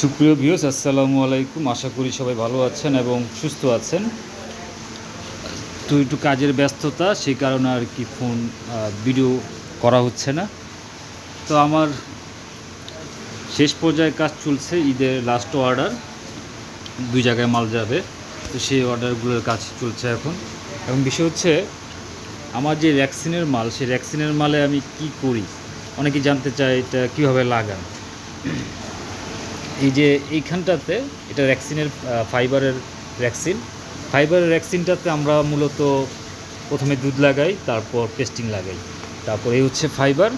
সুপ্রিয় ভিউস আসসালামু আলাইকুম। আশা করি সবাই ভালো আছেন এবং সুস্থ আছেন। তো একটু কাজের ব্যস্ততা সেই কারণে আর কি ফোন ভিডিও করা হচ্ছে না। তো আমার শেষ পর্যায়ে কাজ চলছে, ঈদের লাস্ট অর্ডার দুই জায়গায় মাল যাবে, তো সেই অর্ডারগুলোর কাজ চলছে এখন। এবং বিষয় হচ্ছে, আমার যে ভ্যাকসিনের মাল, সেই ভ্যাকসিনের মালে আমি কি করি? অনেকে জানতে চায় এটা কীভাবে লাগান। এই যে এইখানটাতে, এটা ভ্যাকসিনের ফাইবারের ভ্যাকসিন ফাইবারের ভ্যাকসিনটাতে আমরা মূলত প্রথমে দুধ লাগাই, তারপর পেস্টিং লাগাই। তারপর এই হচ্ছে ফাইবার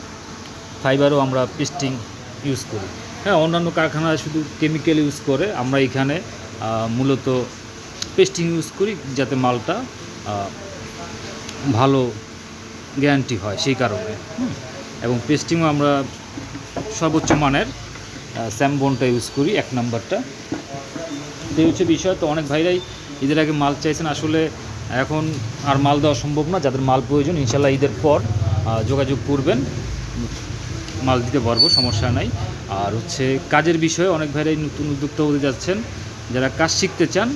ফাইবারও আমরা পেস্টিং ইউজ করি। হ্যাঁ অন্যান্য কারখানায় শুধু কেমিক্যাল ইউজ করে, আমরা এখানে মূলত পেস্টিং ইউজ করি যাতে মালটা ভালো গ্যারান্টি হয় সেই কারণে। এবং পেস্টিংও আমরা সর্বোচ্চ মানের। স্যামবনটা ইউজ করি, এক নাম্বারটা। তো হচ্ছে বিষয়, তো অনেক ভাইরাই ঈদের আগে মাল চাইছেন। আসলে এখন আর মাল দেওয়া সম্ভব না, যাদের মাল প্রয়োজন, ইনশাল্লাহ ঈদের পর যোগাযোগ করবেন। মাল দিতে পারব, সমস্যা নাই। আর হচ্ছে কাজের বিষয়ে অনেক ভাইরাই নতুন উদ্যোক্তা হতে যাচ্ছেন, যারা কাজ শিখতে চান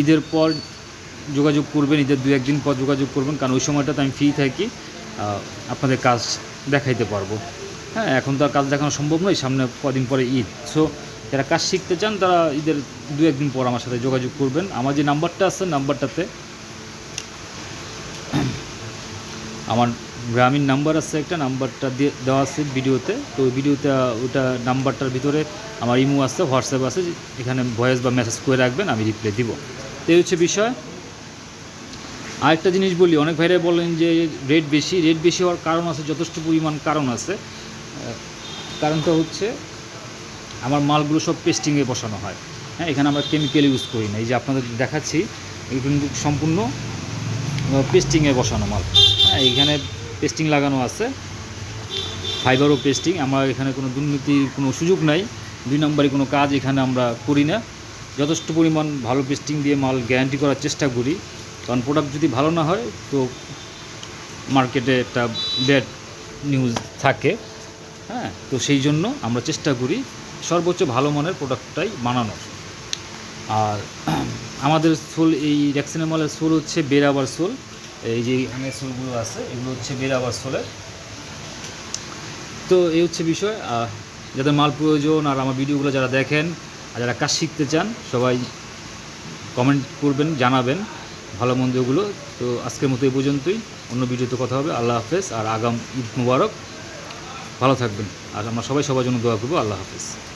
ঈদের পর যোগাযোগ করবেন, ঈদের দু একদিন পর যোগাযোগ করবেন, কারণ ওই সময়টাতে আমি ফ্রি থাকি আপনাদের কাজ দেখাইতে পারব। হ্যাঁ এখন তো আর কাজ দেখানো সম্ভব নয়, সামনে কদিন পরে ঈদ। সো যারা কাজ শিখতে চান, তারা ঈদের দু একদিন পর আমার সাথে যোগাযোগ করবেন। আমার যে নাম্বারটা আছে, নাম্বারটাতে আমার গ্রামীণ নাম্বার আছে একটা, নাম্বারটা দিয়ে দেওয়া আছে ভিডিওতে। তো ওই ভিডিওতে, ওটা নাম্বারটার ভিতরে আমার ইমো আছে, হোয়াটসঅ্যাপ আছে, এখানে ভয়েস বা মেসেজ করে রাখবেন, আমি রিপ্লাই দিব। তো এই হচ্ছে বিষয়। আরেকটা জিনিস বলি, অনেক ভাইরাই বলেন যে রেট বেশি। রেট বেশি হওয়ার কারণ আছে, যথেষ্ট পরিমাণ কারণ আছে। কারণটা হচ্ছে আমার মালগুলো সব পেস্টিংয়ে বসানো হয়। হ্যাঁ এখানে আমরা কেমিক্যাল ইউজ করি না। এই যে আপনাদের দেখাচ্ছি কিন্তু সম্পূর্ণ পেস্টিংয়ে বসানো মাল। হ্যাঁ এখানে পেস্টিং লাগানো আছে। ফাইবারও পেস্টিং আমার এখানে কোনো দুর্নীতির কোনো সুযোগ নাই। দুই নম্বরে কোনো কাজ এখানে আমরা করি না। যথেষ্ট পরিমাণ ভালো পেস্টিং দিয়ে মাল গ্যারান্টি করার চেষ্টা করি। কারণ প্রোডাক্ট যদি ভালো না হয়, তো মার্কেটে একটা ব্যাড নিউজ থাকে। হ্যাঁ তো সেই জন্য আমরা চেষ্টা করি সর্বোচ্চ ভালো মানের প্রোডাক্টটাই বানানোর। আর আমাদের সোল এই র্যাক্সিনের মালের সোল হচ্ছে বেরাবার সোল এই যে এখানে সোলগুলো আছে, এগুলো হচ্ছে বেরাবার সোলের তো এই হচ্ছে বিষয়। যাদের মাল প্রয়োজন, আর আমার ভিডিওগুলো যারা দেখেন, আর যারা কাজ শিখতে চান, সবাই কমেন্ট করবেন, জানাবেন ভালো মন্দগুলো। তো আজকের মতো এই পর্যন্তই। অন্য ভিডিওতে কথা হবে। আল্লাহ হাফেজ। আর আগাম ঈদ মুবারক। ভালো থাকবেন। আর আমরা সবাই সবার জন্য দোয়া করব। আল্লাহ হাফেজ।